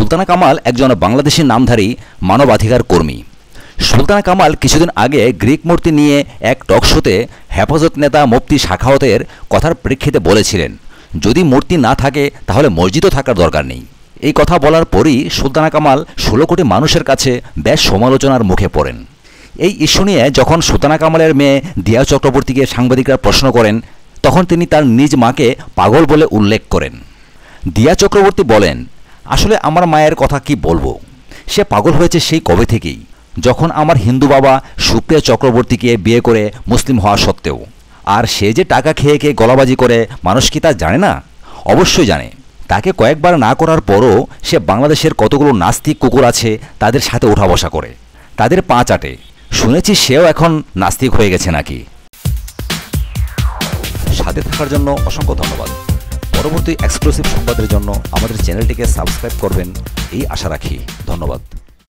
সুলতানা কামাল একজন বাংলাদেশি নামধারী মানবাধিকার কর্মী। সুলতানা কামাল কিছুদিন আগে গ্রিক মূর্তি নিয়ে এক টকশোতে হেফাজত নেতা মুফতি শাখাওয়াতের কথার প্রেক্ষিতে বলেছিলেন, যদি মূর্তি না থাকে, তাহলে মসজিদও থাকার দরকার নেই। এই কথা বলার পরই সুলতানা কামাল ষোলো কোটি মানুষের কাছে বেশ সমালোচনার মুখে পড়েন। এই ইস্যু নিয়ে যখন সুলতানা কামালের মেয়ে দিয়া চক্রবর্তীকে সাংবাদিকরা প্রশ্ন করেন, তখন তিনি তার নিজ মাকে পাগল বলে উল্লেখ করেন। দিয়া চক্রবর্তী বলেন আসলে আমার মায়ের কথা কি বলব? সে পাগল হয়েছে সেই কবে থেকেই, যখন আমার হিন্দু বাবা সুপ্রিয়া চক্রবর্তীকে বিয়ে করে মুসলিম হওয়া সত্ত্বেও। আর সে যে টাকা খেয়ে খেয়ে গলাবাজি করে, মানুষ কি তা জানে না? অবশ্যই জানে। তাকে কয়েকবার না করার পরও সে বাংলাদেশের কতগুলো নাস্তিক কুকুর আছে তাদের সাথে উঠা বসা করে। তাদের পা চাটে। শুনেছি সেও এখন নাস্তিক হয়ে গেছে নাকি? সাথে থাকার জন্য অসংখ্য ধন্যবাদ। পরবর্তী এক্সক্লুসিভ সংবাদের জন্য আমাদের চ্যানেলটিকে সাবস্ক্রাইব করবেন এই আশা রাখি। ধন্যবাদ।